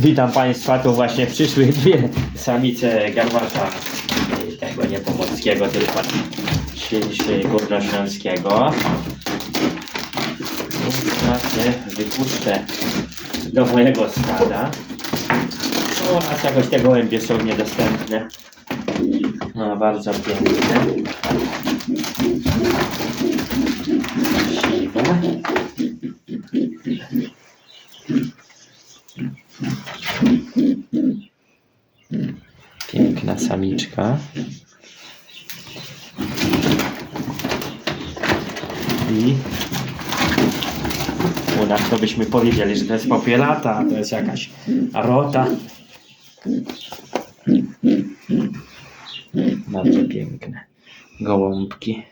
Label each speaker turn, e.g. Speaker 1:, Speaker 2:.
Speaker 1: Witam Państwa, tu właśnie przyszły dwie samice garwacza y, tego nie pomorskiego, tylko górnośląskiego. Teraz wypuszczę do mojego stada. U nas jakoś te gołębie są niedostępne. No, bardzo piękne. Siwe. Piękna samiczka. I u nas to byśmy powiedzieli, że to jest popielata, to jest jakaś rota. Bardzo piękne gołąbki.